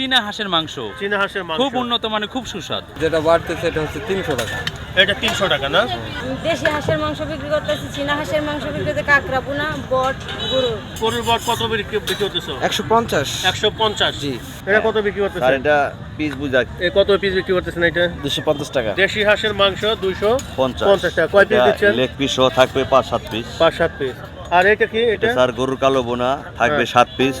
চীনা হাঁসের মাংস। চীনা হাঁসের মাংস। খুব উন্নত মানে খুব সুস্বাদু। যেটা বাড়তেছে এটা হচ্ছে তিনশো টাকা। এটা তিনশো টাকা না? দেশি হাঁসের মাংস বিক্রি করতেছি চীনা হাঁসের মাংস বিক্রি করতে কাঁকড়া পোনা বট গরু। গরুর বট কত বিক্রি বিক্রি করতেছো? একশো পঞ্চাশ। একশো পঞ্চাশ। জি। এটা কত বিক্রি করতেছে? আর এটা পিস বুঝা এ কত পিস বিক্রি করতেছেন এটা? দুশো পঞ্চাশ টাকা। দেশি হাঁসের মাংস দুইশো পঞ্চাশ। পঞ্চাশ টাকা। কয় পিস দিচ্ছেন? লেগ পিস থাকবে পাঁচ সাত পিস পাঁচ সাত পিস আর এটা কি? এটা? স্যার গরুর কালো বোনা থাকবে হ্যাঁ। সাত পিস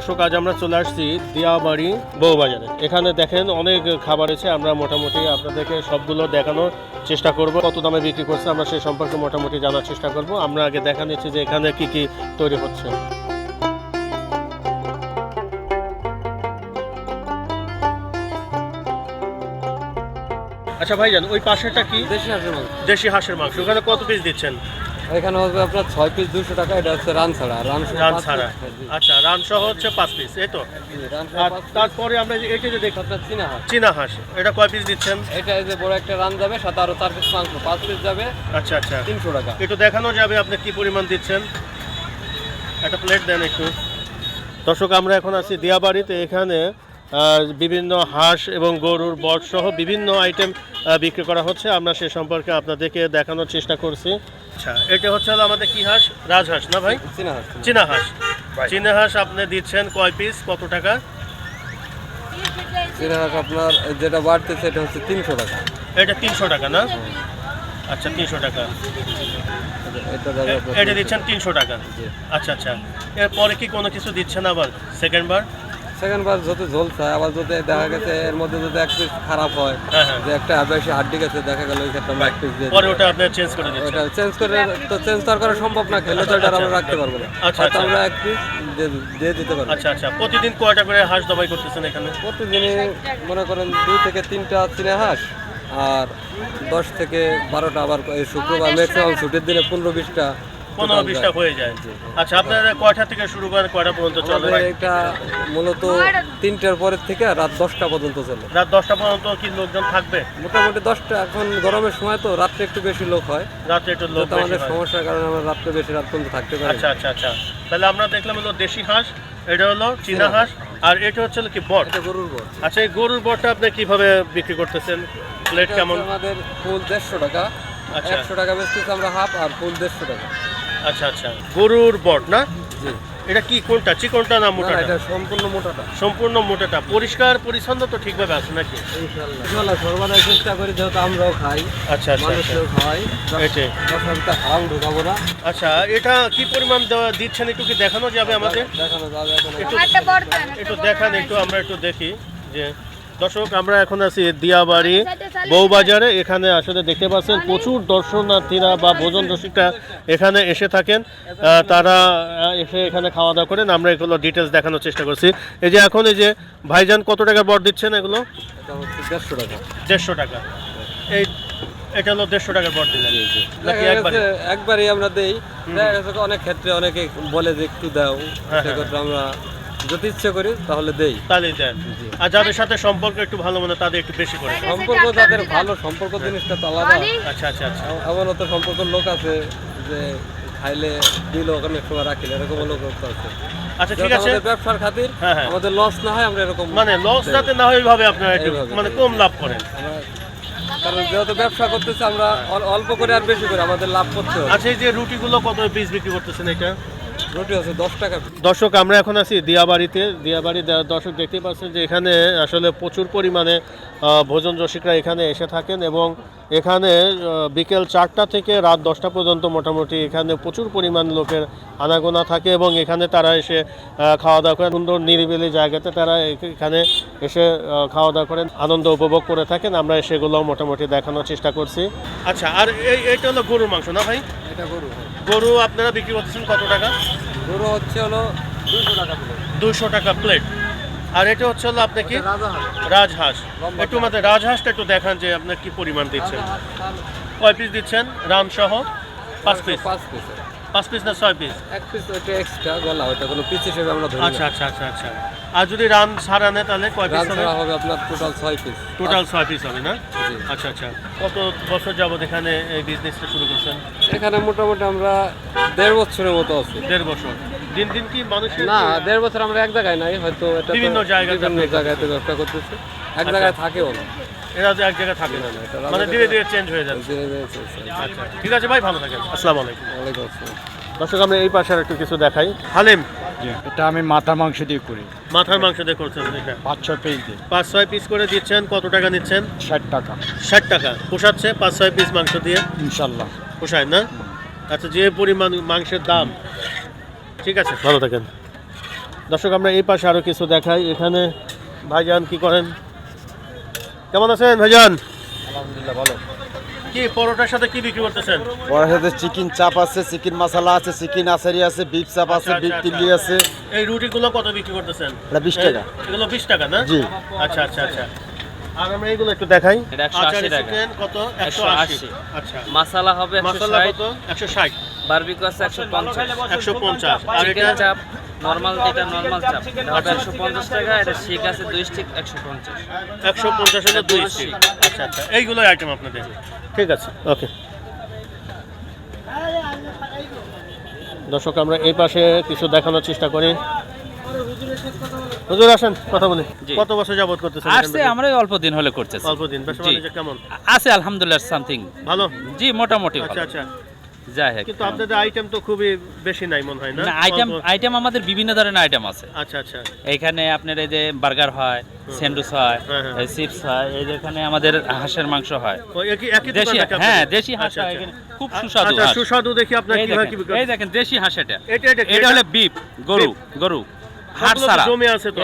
দর্শক আজ আমরা চলে আসছি দিয়াবাড়ি বউবাজারে। এখানে দেখেন অনেক খাবার আছে আমরা মোটামুটি আপনাদেরকে সবগুলো দেখানোর চেষ্টা করব। কত দামে বিক্রি করছে আমরা সেই সম্পর্কে মোটামুটি জানার চেষ্টা করব। আমরা আগে দেখা নিচ্ছি যে এখানে কি কি তৈরি হচ্ছে। আচ্ছা ভাইজান ওই পাশেটা কি? দেশি হাঁসের মাংস। দেশি হাঁসের মাংস। ওখানে কত পিস দিচ্ছেন? এখানে হবে আপনার ছয় পিস দুশো টাকা এটা হচ্ছে রান ছাড়া। রান রান ছাড়া। হ্যাঁ। আচ্ছা রান সহ হচ্ছে পাঁচ পিস এই তো। তারপরে আমরা এটা যে দেখি চীনা হাঁস। চীনা হাঁস এটা কয় পিস দিচ্ছেন? এটা এই যে বড় একটা রান যাবে সাথে আরও চার পিস মাংস। পাঁচ পিস যাবে আচ্ছা আচ্ছা। তিনশো টাকা। একটু দেখানো যাবে আপনি কি পরিমাণ দিচ্ছেন? একটা প্লেট দেন একটু। দর্শক আমরা এখন আছি দিয়াবাড়িতে। এখানে বিভিন্ন হাঁস এবং গরুর বট সহ বিভিন্ন আইটেম বিক্রি করা হচ্ছে। আমরা সে সম্পর্কে আপনাদেরকে দেখানোর চেষ্টা করছি। আচ্ছা এটা হচ্ছে হলো আমাদের কি হাঁস? রাজহাঁস না ভাই? চীনা হাঁস চীনা হাঁস। চীনা হাঁস আপনি দিচ্ছেন কয় পিস কত টাকা? চীনা হাঁস আপনার যেটা বাড়তেছে এটা হচ্ছে তিনশো টাকা। এটা তিনশো টাকা না? আচ্ছা তিনশো টাকা। এটা যাবে এ- আপনার এটা 300 দিচ্ছেন তিনশো। টাকা। আচ্ছা আচ্ছা। এরপরে কি কোনো কিছু দিচ্ছেন আবার? সেকেন্ড বার? সেকেন্ড বার যত ঝোল চায় আবার যদি দেখা গেছে এর মধ্যে যদি এক পিস খারাপ হয় হ্যাঁ হ্যাঁ। যে একটা বেশি হাড্ডি গেছে দেখা গেল ওই ক্ষেত্রে আমরা এক পিস দিয়ে পরে ওটা আপনি চেঞ্জ করে দিচ্ছেন। ওটা চেঞ্জ করে তো চেঞ্জ তো করা সম্ভব না খেলে তো এটা আমরা রাখতে পারব না। আচ্ছা, আচ্ছা। আমরা এক পিস দিয়ে দিতে পারব। আচ্ছা আচ্ছা। প্রতিদিন কয়টা করে হাঁস দবাই করতেছেন এখানে? প্রতিদিনই মনে করেন দুই থেকে তিনটা চীনা হাঁস আর দশ থেকে বারোটা আবার এই শুক্রবার ম্যাক্সিমাম ছুটির দিনে পনেরো বিশটা পনেরো বিশটা হয়ে যায়। আচ্ছা আপনারা কয়টা থেকে শুরু করেন কয়টা পর্যন্ত চলে? এটা মূলত তিনটার পরের থেকে রাত দশটা পর্যন্ত চলে। রাত দশটা পর্যন্ত কি লোকজন থাকবে? মোটামুটি দশটা এখন গরমের সময় তো রাত্রে একটু বেশি লোক হয়। রাতে একটু লোক আমাদের সমস্যার কারণে আমরা রাত্রে বেশি রাত পর্যন্ত থাকতে পারি আচ্ছা আচ্ছা আচ্ছা। তাহলে আমরা দেখলাম হলো দেশি হাঁস এটা হলো চীনা হাঁস আর এটা হচ্ছে কি বট? এটা গরুর বর আচ্ছা এই গরুর বটটা আপনি কীভাবে বিক্রি করতেছেন? প্লেট কেমন? আমাদের ফুল দেড়শো টাকা। আচ্ছা। একশো টাকা বেচতেছি আমরা হাফ আর ফুল দেড়শো টাকা। আচ্ছা আচ্ছা। গরুর বট না? জি। এটা কি কোনটা? চিকনটা না না, মোটাটা? এটা সম্পূর্ণ মোটাটা। সম্পূর্ণ মোটাটা। পরিষ্কার পরিচ্ছন্ন তো ঠিকভাবে আছে নাকি? ইনশাল্লাহ সর্বদাই চেষ্টা করি যেহেতু আমরাও খাই আচ্ছা আচ্ছা আচ্ছা। মানুষও খাই হারাম ঢুকাবো না। আচ্ছা এটা কি পরিমাণ দেওয়া দিচ্ছেন একটু কি দেখানো যাবে আমাদের? দেখানো যাবে। একটু দেখান একটু আমরা একটু দেখি যে দর্শক আমরা এখন আছি দিয়াবাড়ি বউবাজারে। এখানে আসলে দেখতে পাচ্ছেন প্রচুর দর্শনার্থীরা বা ভোজন রসিকরা এখানে এসে থাকেন। তারা এসে এখানে খাওয়া দাওয়া করেন। আমরা এগুলো ডিটেলস দেখানোর চেষ্টা করছি। এই যে এখন এই যে ভাইজান কত টাকা বর দিচ্ছেন এগুলো? দেড়শো টাকা। দেড়শো টাকা। এই এটা হলো দেড়শো টাকার বর দিলেন। একবারই আমরা দেই। অনেক ক্ষেত্রে অনেকে বলে যে একটু দাও। হ্যাঁ, আমরা যদি ইচ্ছে করি তাহলে দেই। তাহলেই দেন। আর যাদের সাথে সম্পর্ক একটু ভালো মনে তাদের একটু বেশি করে সম্পর্ক যাদের ভালো সম্পর্ক জিনিসটা তো আলাদা। আচ্ছা আচ্ছা আচ্ছা। এমনও তো সম্পর্কের লোক আছে যে খাইলে দিল ওখানে সময় রাখিলে এরকম লোক আছে। আচ্ছা ঠিক আছে। আমাদের ব্যবসার খাতির হ্যাঁ, হ্যাঁ। আমাদের লস না হয় আমরা এরকম মানে লস যাতে না হয় ওইভাবে আপনারা একটু মানে কম লাভ করেন। কারণ যেহেতু ব্যবসা করতেছি আমরা অল্প করে আর বেশি করে আমাদের লাভ করতে হবে। আচ্ছা এই যে রুটিগুলো কত পিস বিক্রি করতেছেন এটা? রুটি দশ টাকা দর্শক আমরা এখন আছি দিয়াবাড়িতে। দিয়াবাড়ি দর্শক দেখতে পাচ্ছেন যে এখানে আসলে প্রচুর পরিমাণে ভোজন রসিকরা এখানে এসে থাকেন এবং এখানে বিকেল চারটা থেকে রাত দশটা পর্যন্ত মোটামুটি এখানে প্রচুর পরিমাণ লোকের আনাগোনা থাকে এবং এখানে তারা এসে খাওয়া দাওয়া করেন। সুন্দর নিরিবিলি জায়গাতে তারা এখানে এসে খাওয়া দাওয়া করেন আনন্দ উপভোগ করে থাকেন। আমরা সেগুলো মোটামুটি দেখানোর চেষ্টা করছি। আচ্ছা আর এই এটা হলো গরুর মাংস না ভাই? এটা গরু। গরু আপনারা বিক্রি করতেছেন কত টাকা? গরু হচ্ছে হলো দুশো টাকা প্লেট দুশো টাকা প্লেট আর এটা হচ্ছে হলো আপনি কি? রাজহাঁস। একটু মাত্র রাজহাঁসটা একটু দেখান যে আপনার কি পরিমাণ দিচ্ছেন। কয় পিস দিচ্ছেন? রান সহ? পাঁচ পিস পাঁচ পিস পাঁচ পিস না ছয় পিস এক পিস ওইটা এক্সট্রা গলা ওইটা কোনো পিস হিসেবে আমরা আচ্ছা আচ্ছা আচ্ছা আচ্ছা। আর যদি রান ছাড়া নেয় তাহলে কয় পিস হবে? হবে আপনার টোটাল ছয় পিস টোটাল ছয় পিস হবে না? আচ্ছা আচ্ছা। কত বছর যাবত এখানে এই বিজনেসটা শুরু করছেন? এখানে মোটামুটি আমরা দেড় বছরের মতো আছি। দেড় বছর। দিন দিন কি মানুষের না দেড় বছর আমরা এক জায়গায় নাই হয়তো এটা তো বিভিন্ন জায়গাতে বিভিন্ন আপনি- জায়গাতে ব্যবসা করতেছে। এক আচ্ছা। জায়গায় থাকেও না। এরা তো এক জায়গায় থাকে না। এটা মানে ধীরে ধীরে চেঞ্জ হয়ে যাচ্ছে। ধীরে ধীরে আচ্ছা ঠিক আছে ভাই ভালো থাকেন। আসসালামু আলাইকুম। ওয়ালাইকুম আসসালাম। দর্শক আমি এই পাশে একটু কিছু দেখাই। হালিম। এটা আমি মাথা মাংস দিয়ে করি। মাথার মাংস দিয়ে করছেন এটা পাঁচ ছয় পিস দিই পাঁচ ছয় পিস করে দিচ্ছেন কত টাকা নিচ্ছেন? ষাট টাকা। ষাট টাকা। পোষাচ্ছে পাঁচ ছয় পিস মাংস দিয়ে? ইনশাল্লাহ। পোষায় না? আচ্ছা যে পরিমাণ মাংসের দাম। ঠিক আছে। ভালো থাকেন। দর্শক আমরা এই পাশে আরও কিছু দেখাই। এখানে ভাইজান কি করেন? কেমন আছেন ভাইজান? আলহামদুলিল্লাহ ভালো। কি পরোটার সাথে কি বিক্রি করতেছেন? ওর সাথে চিকেন চাপ আছে চিকেন মশলা আছে চিকেন আসারি আছে বিফ চাপ আছে আচ্ছা, বিফ আচ্ছা, চিল্লি আছে। এই রুটিগুলো কত বিক্রি করতেছেন? এটা 20 টাকা। এগুলো বিশ টাকা না? জি। আচ্ছা আচ্ছা আচ্ছা। আর আমরা এইগুলো একটু দেখাই। এটা 180 টাকা। চিকেন কত? 180 আচ্ছা। মাসালা হবে মশলা কত? একশো ষাট। বারবিকিউ আছে একশো পঞ্চাশ। একশো পঞ্চাশ। আর চিকেন এটা? চাপ নর্মাল যেটা নর্মাল চাপ একশো পঞ্চাশ টাকা এটা শিক আছে দুই স্টিক একশো পঞ্চাশ। একশো পঞ্চাশ হলো দুই স্টিক আচ্ছা আচ্ছা এইগুলোই আইটেম আপনাদের। ঠিক আছে ওকে দর্শক আমরা এই পাশে কিছু দেখানোর চেষ্টা করি। হুজুর আসেন কথা বলি। কত বছর যাবত করতেছেন আসছে আমরা অল্প দিন হলে করতেছি। অল্প দিন। বাণিজ্য কেমন? আছে আলহামদুলিল্লাহ সামথিং ভালো? জি মোটামুটি আচ্ছা আচ্ছা। যাই হোক। কিন্তু আপনাদের আইটেম তো খুবই বেশি নাই মনে হয় না? আইটেম আইটেম আমাদের বিভিন্ন ধরনের আইটেম আছে। আচ্ছা আচ্ছা। এখানে আপনার এই যে বার্গার হয় স্যান্ডউইচ হয় হ্যাঁ, হ্যাঁ। চিপস হয় এই যে এখানে আমাদের হাঁসের মাংস হয়। দেশি হ্যাঁ দেশি হাঁস আচ্ছা, হয় আচ্ছা। খুব সুস্বাদু আচ্ছা সুস্বাদু দেখি আপনার এই কীভাবে কি এই দেখেন দেশি হাঁস এটা। এটা হলো বিপ গরু গরু। জমে আছে তো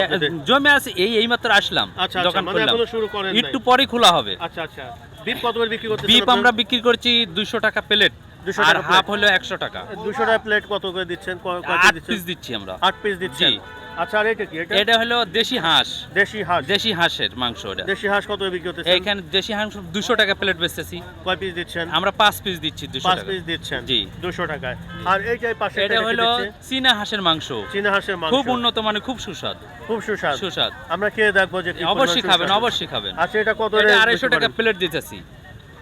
জমে আছে এই এইমাত্র আসলাম দোকান মানে খুললাম। একটু পরে খোলা হবে। আচ্ছা আচ্ছা। বিপ কত বিক্রি বিপ আমরা বিক্রি করছি দুশো টাকা প্লেট। 200 আর হাফ হলো একশো টাকা। 200 টাকা প্লেট কত করে দিচ্ছেন? আট পিস দিচ্ছি আমরা। আট পিস দিচ্ছেন? জি। আচ্ছা আর এটা কি? এটা হলো দেশি হাঁস। দেশি হাঁস। দেশি হাঁসের মাংস এটা। দেশি হাঁস কত বিক্রি এখানে দেশি হাঁস দুশো টাকা প্লেট বেচতেছি। কয় পিস দিচ্ছেন? আমরা পাঁচ পিস দিচ্ছি দুশো পাঁচ টাকা। পিস দিচ্ছেন। জি। 200 টাকায়। আর এইটাই পাশে এটা হলো চীনা হাঁসের মাংস। চীনা হাঁসের মাংস। খুব উন্নত মানে খুব সুস্বাদ। খুব সুস্বাদ। সুস্বাদ। আমরা খেয়ে দেখব যে অবশ্যই খাবেন অবশ্যই খাবেন। আচ্ছা এটা কত এটা আড়াইশো বিক্রি টাকা প্লেট দিতেছি।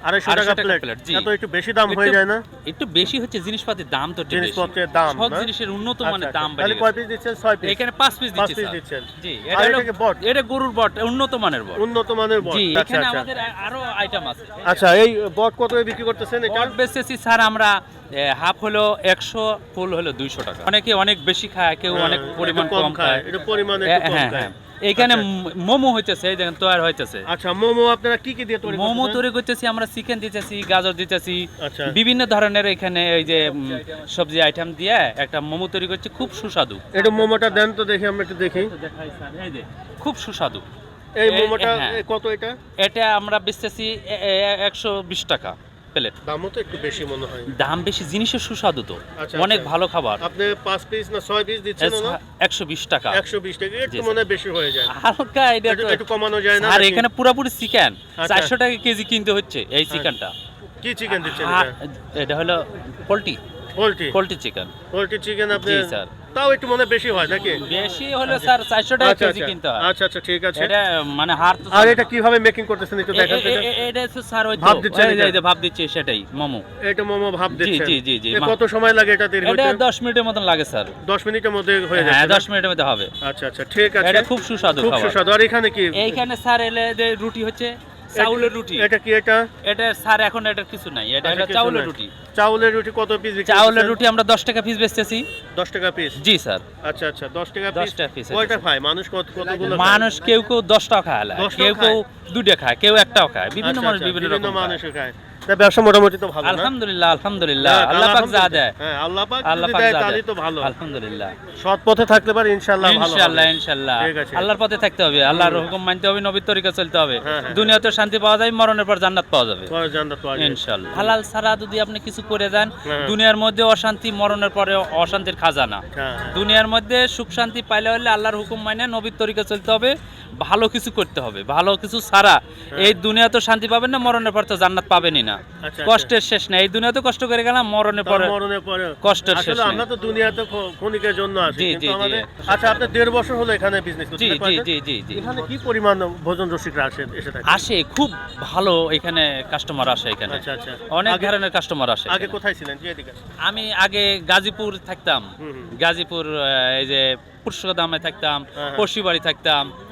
আড়াইশো টাকা প্লেট জি। এত একটু বেশি দাম হয়ে যায় না? একটু বেশি হচ্ছে জিনিসপাতির দাম তো জিনিসপত্রের দাম সব জিনিসের উন্নত আচ্ছা, মানের আচ্ছা। দাম তাহলে কয় পিস দিচ্ছেন? ছয় পিস এখানে পাঁচ পিস পাঁচ দিচ্ছি পিস দিচ্ছেন। জি এটা হলো বট? এটা গরুর বট উন্নত মানের বট। উন্নত মানের বট। জি আচ্ছা এখানে আচ্ছা। আমাদের আরও আইটেম আছে। আচ্ছা এই বট কত বিক্রি করতেছেন এটা? বট বেচেছি স্যার আমরা হাফ হলো একশো ফুল হলো দুইশো টাকা। অনেকে অনেক বেশি খায় কেউ হ্যাঁ, অনেক পরিমাণ কম খায় এটা পরিমাণে হ্যাঁ একটু কম হ্যাঁ খায়। এইখানে আচ্ছা। মোমো হইতেছে এই দেখেন তৈরি হইতেছে। আচ্ছা মোমো আপনারা কি কি দিয়ে তৈরি মোমো তৈরি করতেছি আমরা চিকেন দিতেছি গাজর দিতেছি আচ্ছা। বিভিন্ন ধরনের এখানে এই যে সবজি আইটেম দিয়ে একটা মোমো তৈরি করছি খুব সুস্বাদু। এটা মোমোটা দেন তো দেখি আমরা একটু দেখি। এই যে, খুব সুস্বাদু। এই এই- মোমোটা হ্যাঁ। কত এটা? এটা আমরা বেচতেছি একশো বিশ টাকা। প্লেট। দামও তো একটু বেশি মনে হয়। দাম বেশি জিনিসের সুস্বাদু তো। আচ্ছা, অনেক আচ্ছা। ভালো খাবার। আপনি পাঁচ পিস না ছয় পিস দিচ্ছেন না একশো বিশ টাকা। একশো বিশ টাকা একটু মনে বেশি হয়ে যায়। হালকা এটা তো- একটু কমানো যায় না আর এখানে পুরোপুরি চিকেন। আচ্ছা। চারশো টাকা কেজি কিনতে হচ্ছে এই চিকেনটা। কি চিকেন দিচ্ছেন এটা হলো poultry. Poultry. Poultry chicken. Poultry chicken আপনি জি, স্যার। তাও একটু মনে বেশি হয় নাকি? বেশি হলে স্যার চারশো টাকা আচ্ছা কেজি আচ্ছা। কিনতে হয়। আচ্ছা আচ্ছা ঠিক আছে। এটা মানে হার তো আর এটা কীভাবে মেকিং করতেছেন একটু দেখান তো। এটা। তো স্যার ওই তো ভাপ দিচ্ছেন এই যে- এটা? ভাব দিচ্ছি সেটাই মোমো। এটা মোমো ভাব জি, দিচ্ছেন। জি, জি, জি, কত সময় লাগে এটা তৈরি এটা হতে দশ মিনিটের মতন লাগে স্যার। 10 মিনিটের মধ্যে হয়ে হ্যাঁ যাচ্ছে দশ না? মিনিটের মধ্যে হবে। আচ্ছা আচ্ছা ঠিক আছে। এটা খুব সুস্বাদু খুব সুস্বাদু। আর এখানে কি? এইখানে স্যার এলে যে রুটি হচ্ছে চাউলের রুটি। এটা কি এটা? এটা স্যার এখন এটা কিছু নাই। এটা এটা চাউলের রুটি। চাউলের রুটি কত পিস চাউলের রুটি আমরা দশ টাকা পিস বেচতেছি। 10 টাকা পিস জি স্যার। আচ্ছা আচ্ছা 10 টাকা 10 টাকা পিস কয়টা খায়? মানুষ কত কতগুলো মানুষ কেউ কেউ দশটাও খায় কেউ কেউ দুটা খায় কেউ একটাও খায়। বিভিন্ন আচ্ছা, মানুষ আচ্ছা, বিভিন্ন রকম মানুষ খায়। ব্যবসা মোটামুটি তো ভালো আলহামদুলিল্লাহ আলহামদুলিল্লাহ। হ্যাঁ, আল্লাহ পাক যা দেয়। হ্যাঁ আল্লাহ পাক আল্লাহ পাক দেয় যা তাহলেই দেয়। তো ভালো। আলহামদুলিল্লাহ। সৎ পথে থাকলে পারে ইনশাআল্লাহ ভালো ইনশাআল্লাহ ইনশাআল্লাহ। আল্লাহর পথে থাকতে হবে। আল্লাহর হুকুম মানতে হবে নবীর তরিকা চলতে হবে। হ্যাঁ। দুনিয়াতে শান্তি পাওয়া যায় মরণের পর জান্নাত পাওয়া যাবে। জান্নাত পাওয়া যাবে। ইনশাআল্লাহ। হালাল ছাড়া যদি আপনি কিছু করে দেন হ্যাঁ। দুনিয়ার মধ্যে অশান্তি মরণের পরে অশান্তির খাজানা। দুনিয়ার মধ্যে সুখ শান্তি পাইলে হলে আল্লাহর হুকুম মানে নবীর তরিকা চলতে হবে। ভালো কিছু করতে হবে ভালো কিছু ছাড়া এই দুনিয়া তো শান্তি পাবেন না মরণের পর তো জান্নাত পাবেনই না। আচ্ছা, কষ্টের শেষ নেই এই দুনিয়া তো কষ্ট করে গেলাম মরণের পরে মরণের পরে কষ্টের শেষ নেই। আমরা তো দুনিয়াতে খ- ক্ষণিকের জন্য আছি কিন্তু। আমাদের আচ্ছা আপনি দেড় বছর হলো এখানে বিজনেস করছেন জি জি জি জি এখানে কি পরিমাণ ভোজন রসিকরা আসে এসে থাকে? আসে খুব ভালো এখানে কাস্টমার আসে এখানে। আচ্ছা আচ্ছা। অনেক ধরনের কাস্টমার আসে আগে কোথায় ছিলেন? জি এদিকে। আমি আগে গাজীপুর থাকতাম। গাজীপুর এই যে পুরস্কাদামে থাকতাম হ্যাঁ, হ্যাঁ। থাকতাম এই-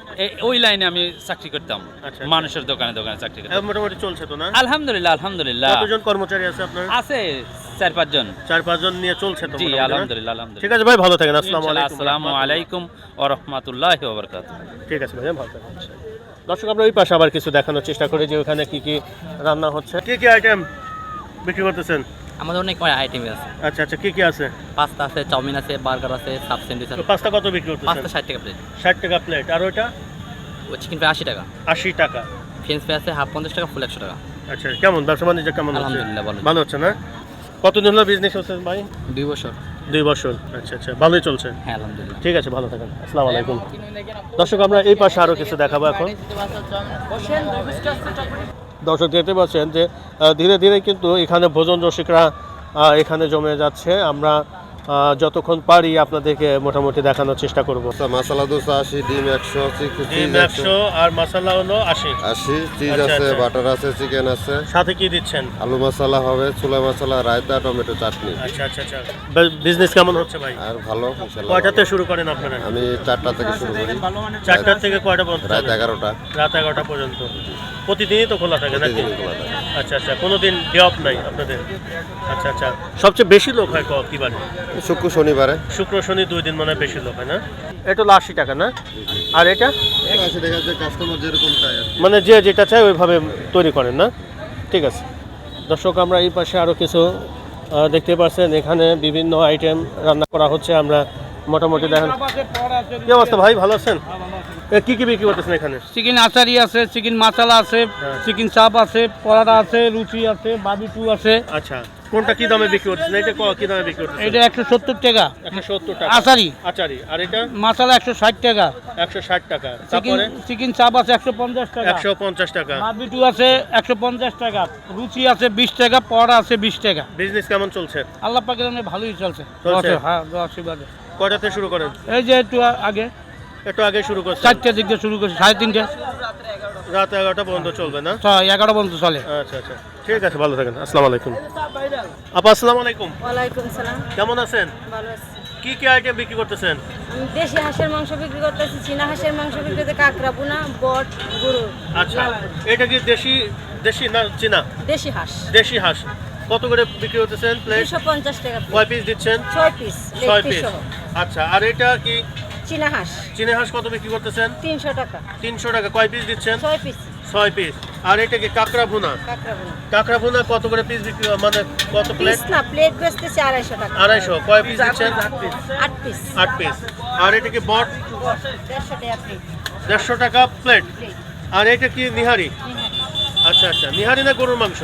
ওই লাইনে আমি চাকরি করতাম। আচ্ছা। মানুষের দোকানে দোকানে চাকরি করতাম। মোটামুটি চলছে তো না? আলহামদুলিল্লাহ আলহামদুলিল্লাহ। কতজন কর্মচারী আছে আপনার? আছে চার পাঁচজন। চার পাঁচজন নিয়ে চলছে তো জি না? আলহামদুলিল্লাহ ঠিক আছে ভাই ভালো থাকেন। আসসালামু আলাইকুম। আসসালামু আলাইকুম ওয়া রাহমাতুল্লাহি ওয়া বারাকাতুহু। ঠিক আছে ভাই ভালো থাকেন। দর্শক আমরা ওই পাশে আবার কিছু দেখানোর চেষ্টা করি যে ওখানে কি কি রান্না হচ্ছে। কি কি আইটেম বিক্রি করতেছেন? আমাদের অনেক আইটেম আছে। আচ্ছা আচ্ছা কি কি আছে? পাস্তা আছে চাউমিন আছে বার্গার আছে সাব স্যান্ডউইচ আছে পাস্তা কত বিক্রি করতেছেন? পাস্তা ষাট টাকা প্লেট ষাট টাকা প্লেট আর ওইটা? ও চিকেন ফ্রাই আশি টাকা। আশি টাকা। ফ্রেঞ্চ ফ্রাই আছে হাফ পঞ্চাশ টাকা ফুল একশো টাকা। আচ্ছা কেমন? ব্যবসা বাণিজ্য কেমন হচ্ছে? আলহামদুলিল্লাহ ভালো ভালো হচ্ছে না? কতদিন হলো বিজনেস হচ্ছে ভাই? দুই বছর। দুই বছর। আচ্ছা আচ্ছা ভালোই চলছে। হ্যাঁ আলহামদুলিল্লাহ। ঠিক আছে ভালো থাকেন। আসসালামু আলাইকুম। দর্শক আমরা এই পাশে আরও কিছু দেখাবো এখন। দর্শক দেখতে পাচ্ছেন যে ধীরে ধীরে কিন্তু এখানে ভোজন রসিকরা এখানে জমে যাচ্ছে। আমরা যতক্ষণ পারি আপনাদেরকে মোটামুটি দেখানোর চেষ্টা করব। মশলা দোসা আশি ডিম একশো চিজ একশো আর মশলা হলো আশি। আশি চিজ আচ্ছা, আছে আচ্ছা। বাটার আছে চিকেন আছে। সাথে কি দিচ্ছেন? আলু মশলা হবে ছোলা মশলা রায়তা টমেটো চাটনি। আচ্ছা আচ্ছা আচ্ছা। বিজনেস কেমন হচ্ছে ভাই? আর ভালো কয়টাতে শুরু করেন আপনারা? আমি চারটা থেকে শুরু করি। চারটার থেকে কয়টা পর্যন্ত রাত এগারোটা। রাত এগারোটা পর্যন্ত। প্রতিদিনই তো খোলা থাকে নাকি। আচ্ছা আচ্ছা। কোনোদিন ডে অফ নাই আপনাদের? আচ্ছা আচ্ছা। সবচেয়ে বেশি লোক হয় ক- কি বারে শুক্র শনিবারে। শুক্র শনি দুই দিন মনে হয় বেশি লোক হয় না? এটা হলো আশি টাকা না? আর এটা? আশি টাকা যে কাস্টমার যেরকম কি। মানে যে যেটা চায় ওইভাবে তৈরি করেন না? ঠিক আছে। দর্শক আমরা এই পাশে আরও কিছু দেখতে পাচ্ছেন এখানে বিভিন্ন আইটেম রান্না করা হচ্ছে। আমরা মোটামুটি দেখেন। কি অবস্থা ভাই ভালো আছেন? এ, কি কি বিক্রি করতেছেন এখানে? চিকেন আচারি আছে চিকেন মশলা আছে হ্যাঁ। চিকেন চাপ আছে পরাটা আছে রুচি আছে বাবিটু আছে। আচ্ছা। কোনটা কি দামে বিক্রি করতেছেন? এটা ক- কি দামে বিক্রি করতেছেন? এটা একশো সত্তর টাকা। একশো সত্তর টাকা। আচারি। আচারি। আর এটা? মশলা একশো ষাট টাকা। একশো ষাট টাকা। তারপরে? চিকেন চাপ আছে একশো পঞ্চাশ টাকা। একশো পঞ্চাশ টাকা। বাবিটু আছে একশো পঞ্চাশ টাকা। রুচি আছে বিশ টাকা পরোটা আছে বিশ টাকা। বিজনেস কেমন চলছে? আল্লাহ পাকের ভালোই চলছে। চলছে? হ্যাঁ আশীর্বাদে। কয়টাতে শুরু করেন? এই যে একটু আগে। একটু আগে শুরু করছেন। চারটে দিক শুরু করছি সাড়ে তিনটে। রাত এগারোটা পর্যন্ত চলবে না? ছয় এগারো পর্যন্ত চলে। আচ্ছা আচ্ছা। ঠিক আছে ভালো থাকেন। আসসালামু আলাইকুম। আপা আসসালামু আলাইকুম। ওয়ালাইকুম সালাম। কেমন আছেন? ভালো আছি। কি কি আইটেম বিক্রি করতেছেন? আমি দেশি হাঁসের মাংস বিক্রি করতেছি চীনা হাঁসের মাংস বিক্রি করতে কাঁকড়া বুনা বট গরু আচ্ছা এটা কি দেশি দেশি না চীনা? দেশি হাঁস। দেশি হাঁস। কত করে বিক্রি করতেছেন প্লেট দুশো পঞ্চাশ টাকা plate। কয় পিস দিচ্ছেন? ছয় পিস ছয় পিস পিস আচ্ছা আর এটা কি চীনা হাঁস চীনা হাঁস কত বিক্রি করতেছেন? তিনশো টাকা। তিনশো টাকা। কয় পিস দিচ্ছেন? ছয় পিস ছয় পিস আর এটা কি কাঁকড়া ভুনা। কাঁকড়া ভুনা কত করে পিস বিক্রি মানে কত প্লেট পিস না প্লেট বেচতেছি আড়াইশো টাকা। আড়াইশো। কয় পিস দিচ্ছেন? আট পিস আট পিস আর এটা কি বট? দেড়শো টাকা প্লেট দেড়শো টাকা প্লেট প্লেট আর এটা কি নিহারি? আচ্ছা আচ্ছা। নিহারি না গরুর মাংস?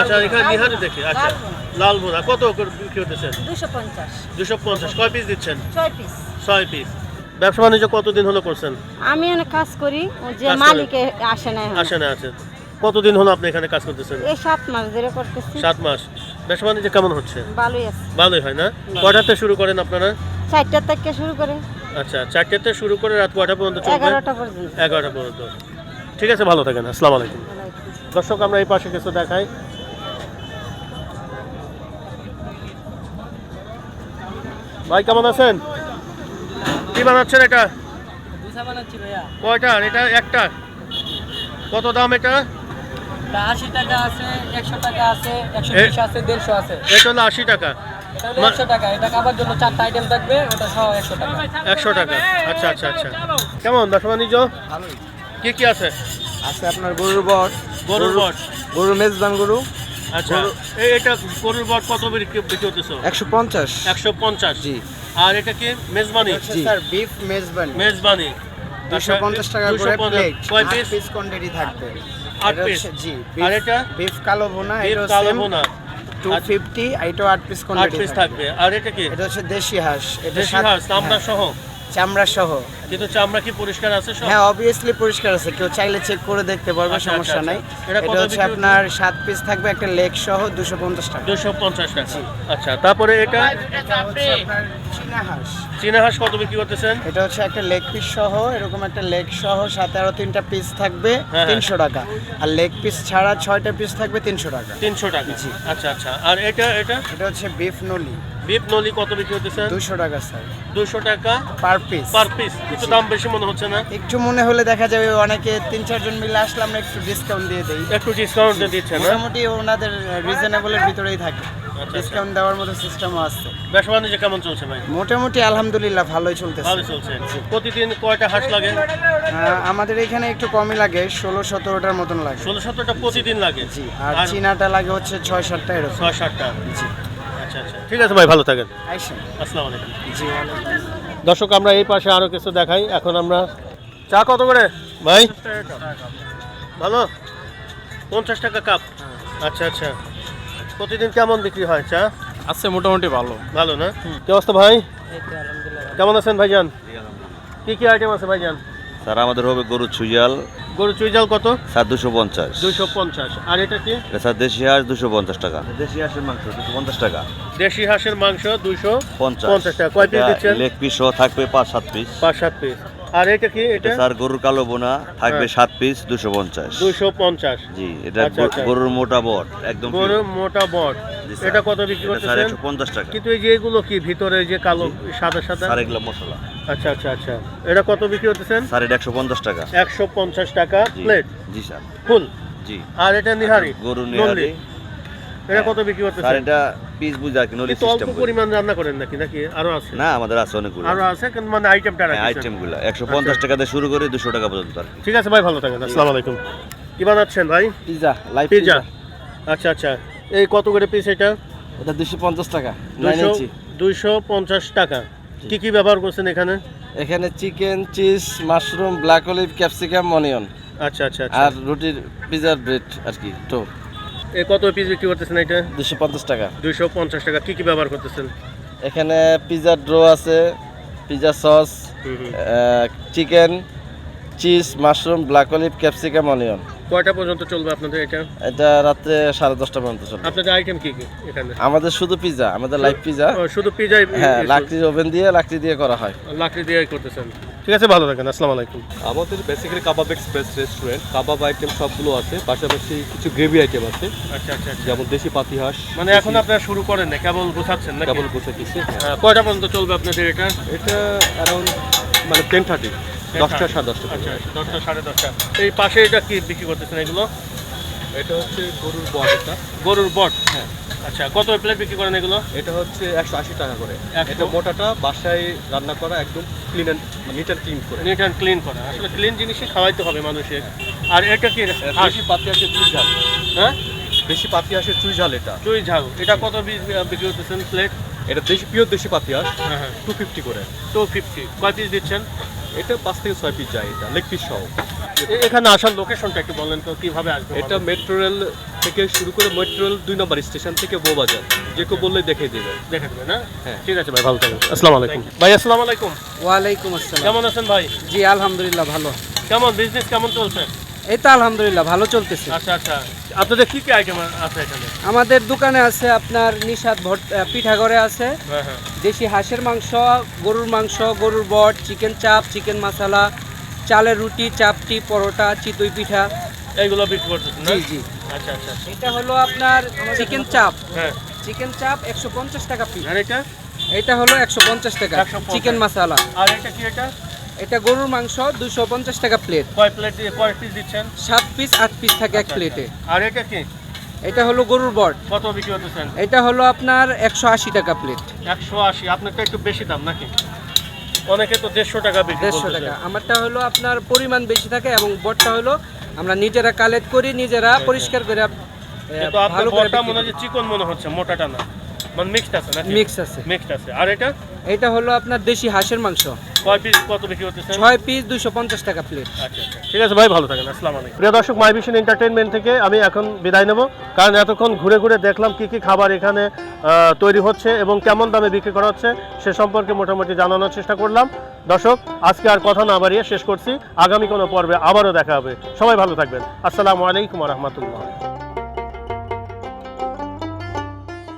আচ্ছা এখানে নিহারি দেখি। আচ্ছা। লাল ভুনা। কত করে বিক্রি করতেছেন দুশো পঞ্চাশ। দুশো পঞ্চাশ। কয় পিস দিচ্ছেন? ছয় পিস ছয় পিস ব্যবসা বাণিজ্য কতদিন হলো করছেন? আমি অনেক কাজ করি যে মালিকে আসে না আসে না আছে। কতদিন হলো আপনি এখানে কাজ করতেছেন? এই সাত মাস ধরে করতেছি। সাত মাস। ব্যবসা বাণিজ্য কেমন হচ্ছে? ভালোই আছে। ভালোই হয় না? কয়টাতে শুরু করেন আপনারা? চারটা থেকে শুরু করে। আচ্ছা চারটেতে শুরু করে রাত কয়টা পর্যন্ত চলবে? এগারোটা পর্যন্ত। এগারোটা পর্যন্ত। ঠিক আছে ভালো থাকেন। আসসালামু আলাইকুম। দর্শক আমরা এই পাশে কিছু দেখাই। ভাই কেমন আছেন? কি বানাচ্ছেন এটা? কয়টা? এটা একটা? কত দাম এটা? আশি টাকা আছে একশো টাকা আছে একশো বিশ আছে দেড়শো আছে। এটা হলো আশি টাকা। মা- টাকা। এটা খাবার জন্য চারটা আইটেম থাকবে ওটা সহ একশো টাকা। একশো টাকা। আচ্ছা আচ্ছা আচ্ছা। কেমন? ব্যবসা বাণিজ্য কি কি আছে? আছে আপনার গরুর বট। গরুর বট। গরু মেজবান গরু। আচ্ছা। এই এটা গরুর বট কত বিক্রি বিক্রি হতেছে একশো পঞ্চাশ। একশো পঞ্চাশ। জি। আর এটা কি? মেজবানি? স্যার বিফ মেজবানি। মেজবানি। দুশো পঞ্চাশ টাকা করে প্লেট কয় পিস পিস কোয়ান্টিটি থাকবে। আট পিস জি আর এটা? বিফ কালো বোনা এর এটা কালো বোনা টু ফিফটি এটাও আট পিস আট কোয়ান্টিটি পিস থাকবে। আর এটা কি? এটা হচ্ছে দেশি হাঁস এটা দেশি হাঁস চামড়া হ্যাঁ, সহ? চামড়া সহ। কিন্তু চামড়া কি পরিষ্কার আছে সব? হ্যাঁ অবভিয়াসলি পরিষ্কার আছে। কেউ চাইলে চেক করে দেখতে পারবে আচ্ছা, সমস্যা আচ্ছা, নাই। আচ্ছা। এটা হচ্ছে আপনার সাত পিস থাকবে একটা লেগ সহ দুশো পঞ্চাশ টাকা। দুশো পঞ্চাশ টাকা। আচ্ছা তারপরে এটা? এটা হচ্ছে আপনার চীনা হাঁস। চীনা হাঁস কত বিক্রি করতেছেন? এটা হচ্ছে একটা লেগ পিস সহ এরকম একটা লেগ সহ সাথে আরও তিনটা পিস থাকবে হ্যাঁ। তিনশো টাকা। আর লেগ পিস ছাড়া ছয়টা পিস থাকবে তিনশো টাকা। তিনশো টাকা। আচ্ছা আচ্ছা। আর এটা এটা? এটা হচ্ছে বিফ নলি বিফ নলি কত বিক্রি করতেছেন? দুশো টাকা স্যার। দুশো টাকা পার পিস পার পিস একটু দাম বেশি মনে হচ্ছে না? একটু মনে হলে দেখা যাবে অনেকে তিন চারজন মিলে আসলে আমরা একটু ডিসকাউন্ট দিয়ে দেই। একটু ডিসকাউন্ট দিচ্ছে না? মোটামুটি ওনাদের রিজনেবলের ভিতরেই থাকে। ডিসকাউন্ট দেওয়ার মতো সিস্টেমও আছে। ব্যবসা বাণিজ্য কেমন চলছে ভাই? মোটামুটি আলহামদুলিল্লাহ ভালোই চলতেছে। ভালো চলছে। প্রতিদিন কয়টা হাঁস লাগে? আমাদের এখানে একটু কমই লাগে ষোলো সতেরোটার মতন লাগে। ষোলো সতেরোটা প্রতিদিন লাগে? জি আর আর চীনাটা লাগে হচ্ছে ছয় সাতটা এরকম। ছয় সাতটা? জি। আচ্ছা আচ্ছা। ঠিক আছে ভাই ভালো থাকেন। আসসালামু আলাইকুম। জি ওয়ালাইকুম দর্শক আমরা এই পাশে আরও কিছু দেখাই। এখন আমরা চা কত করে? ভাই? ভালো? পঞ্চাশ টাকা কাপ? আচ্ছা আচ্ছা। প্রতিদিন কেমন বিক্রি হয় চা? আছে মোটামুটি ভালো। ভালো না? কি অবস্থা ভাই? কেমন আছেন ভাইজান? কি কি আইটেম আছে ভাইজান? স্যার আমাদের হবে গরু ছুইয়াল। গরু চুইজাল কত? স্যার দুশো পঞ্চাশ। দুইশো পঞ্চাশ। আর এটা কি? এটা স্যার দেশি হাঁস দুশো পঞ্চাশ টাকা। দেশি হাঁসের মাংস দুশো পঞ্চাশ টাকা। দেশি হাঁসের মাংস দুইশো পঞ্চাশ টাকা। কয় পিস দিচ্ছেন? লেগ পিস সহ থাকবে পাঁচ সাত পিস পাঁচ সাত পিস আর এটা কি? এটা? স্যার গরুর কালো বোনা থাকবে হ্যাঁ। সাত পিস দুশো পঞ্চাশ। দুইশো পঞ্চাশ। জি এটা আচ্ছা, আচ্ছা। গরুর মোটা বট একদম গরুর মোটা বট। এটা কত বিক্রি করতেছেন? একশো পঞ্চাশ টাকা। কিন্তু এই যে এগুলো কি ভিতরে যে কালো সাদা সাদা? স্যার এগুলো মশলা। আচ্ছা আচ্ছা আচ্ছা। এটা কত বিক্রি করতেছেন? স্যার এটা একশো পঞ্চাশ টাকা। একশো পঞ্চাশ টাকা প্লেট জি স্যার। ফুল? জি। আর এটা নিহারি? গরু নল্লি। নেহারি। এটা কত বিক্রি স্যার করতেছেন এটা পিস বুঝা কি নলি কিন্তু অল্প পরিমাণ রান্না করেন নাকি নাকি আরও আছে? না আমাদের আছে অনেকগুলো। আরও আছে কিন্তু মানে আইটেমটা রাখছেন আইটেমগুলো একশো পঞ্চাশ টাকা দিয়ে শুরু করে দুশো টাকা পর্যন্ত আর ঠিক আছে ভাই ভালো থাকেন আসসালামু আলাইকুম। কি বানাচ্ছেন ভাই? Pizza live pizza. আচ্ছা আচ্ছা। এই কত করে পিস এটা? এটা দুশো পঞ্চাশ টাকা দুইশো দুইশো পঞ্চাশ টাকা। কি কি ব্যবহার করছেন এখানে? এখানে chicken cheese mushroom black olive capsicum onion. আচ্ছা আচ্ছা আচ্ছা। আর রুটির পিজার ব্রেড আর কি তো। এ কত পিস বিক্রি করতেছেন এটা দুশো পঞ্চাশ টাকা। দুইশো পঞ্চাশ টাকা। কি কি ব্যবহার করতেছেন? এখানে পিজার ড্রো আছে পিজা সস হুম হুম। Chicken cheese mushroom black olive capsicum onion. কয়টা পর্যন্ত চলবে আপনাদের এটা? এটা রাত্রে সাড়ে দশটা পর্যন্ত চলবে। আপনাদের আইটেম কি কি এখানে? আমাদের শুধু পিজা আমাদের লাইভ পিজা শুধু পিজাই হ্যাঁ লাকড়ির ওভেন দিয়ে লাকড়ি দিয়ে করা হয়। লাকড়ি দিয়ে করতেছেন। ঠিক আছে ভালো থাকেন আসসালামু আলাইকুম। আমাদের basically kebab express restaurant kebab item সবগুলো আছে পাশাপাশি কিছু গ্রেভি আইটেম আছে। আচ্ছা আচ্ছা আচ্ছা। যেমন দেশি পাতি হাঁস মানে এখন আপনারা শুরু করেন না কেবল গোছাচ্ছেন না কেবল দিচ্ছে হ্যাঁ, কয়টা পর্যন্ত চলবে আপনাদের এটা? এটা অ্যারাউন্ড মানে টেন থার্টি দশটা সাড়ে দশটা আচ্ছা দশটা সাড়ে দশটা। এই পাশে এটা কি বিক্রি করতেছেন এগুলো? এটা হচ্ছে গরুর বট এটা। গরুর বট? হ্যাঁ। আচ্ছা কত প্লেট বিক্রি করেন এগুলো? এটা হচ্ছে একশো আশি টাকা করে। এটা মোটাটা বাসায় রান্না করা একদম clean and neat and clean করে। নিট অ্যান্ড ক্লিন করা। আসলে ক্লিন জিনিসই খাওয়াইতে হবে মানুষের। আর এটা কি? হাঁস? বেশি পাতি হাঁসের চুই ঝাল। হ্যাঁ? দেশি পাতি হাঁসের চুই ঝাল এটা। চুই ঝাল। এটা কত বিক্রি করতেছেন প্লেট এটা দেশি পিওর দেশি পাতি হাঁস টু ফিফটি করে। টু ফিফটি কয় পিস দিচ্ছেন? এটা পাঁচ থেকে ছয় পিস যায় এটা লেগ পিস সহ। এখানে আসার লোকেশনটা একটু বলেন তো কীভাবে আসবে? এটা মেট্রো রেল থেকে শুরু করে মেট্রো রেল দুই নম্বর স্টেশন থেকে বউবাজার যে কেউ বললে দেখে দেবে। দেখে দেবে না? হ্যাঁ। ঠিক আছে ভাই ভালো থাকবেন। আসসালামু আলাইকুম। ভাই আসসালামু আলাইকুম। ওয়ালাইকুম আসসালাম। কেমন আছেন ভাই? জি আলহামদুলিল্লাহ ভালো। কেমন বিজনেস কেমন চলছে? এই তো আলহামদুলিল্লাহ ভালো চলতেছে। আচ্ছা আচ্ছা। আপনাদের কি কি আইটেম আছে এখানে? আমাদের দোকানে আছে আপনার নিষাদ ভট আহ, পিঠাঘরে আছে হ্যাঁ হ্যাঁ। দেশি হাঁসের মাংস গরুর মাংস গরুর বট চিকেন চাপ চিকেন মশলা চালের রুটি চাপটি পরোটা চিতই পিঠা। এইগুলো বিক্রি করতেছেন জি জি। আচ্ছা আচ্ছা আচ্ছা। এটা হলো আপনার চিকেন চাপ। হ্যাঁ। চিকেন চাপ একশো পঞ্চাশ টাকা পিস আর এটা? এটা হলো একশো পঞ্চাশ টাকা চিকেন মশলা। আর এটা কি এটা? এটা গরুর মাংস দুশো পঞ্চাশ টাকা প্লেট কয় প্লেট কয় পিস দিচ্ছেন? সাত পিস আট পিস থাকে এক আচ্ছা, প্লেটে আচ্ছা। আর এটা কি? এটা হলো গরুর বট। কত বিক্রি করতেছেন? এটা হলো আপনার একশো আশি টাকা প্লেট একশো আশি আপনার তো একটু বেশি দাম নাকি? অনেকে তো দেড়শো টাকা বিক্রি দেড়শো। টাকা। আমারটা হলো আপনার পরিমাণ বেশি থাকে এবং বটটা হলো আমরা নিজেরা কালেক্ট করি নিজেরা পরিষ্কার করে ভালো বড়টা মনে হচ্ছে চিকন মনে হচ্ছে মোটাটা না মানে মিক্সড আছে নাকি? মিক্স আছে। মিক্সড আছে। আর এটা? এটা হলো আপনার দেশি হাঁসের মাংস। কয় পিস কত বিক্রি হতেছে ছয় পিস দুইশো পঞ্চাশ টাকা প্লেট আচ্ছা আচ্ছা। ঠিক আছে ভাই ভালো থাকেন আসসালামু আলাইকুম। প্রিয় দর্শক মাই ভিশন এন্টারটেইনমেন্ট থেকে আমি এখন বিদায় নেব। কারণ এতক্ষণ ঘুরে ঘুরে দেখলাম কি কি খাবার এখানে আহ, তৈরি হচ্ছে এবং কেমন দামে বিক্রি করা হচ্ছে সে সম্পর্কে মোটামুটি জানানোর চেষ্টা করলাম। দর্শক আজকে আর কথা না বাড়িয়ে শেষ করছি। আগামী কোনো পর্বে আবারও দেখা হবে। সবাই ভালো থাকবেন। আসসালামু আলাইকুম রহমতুল্লাহ।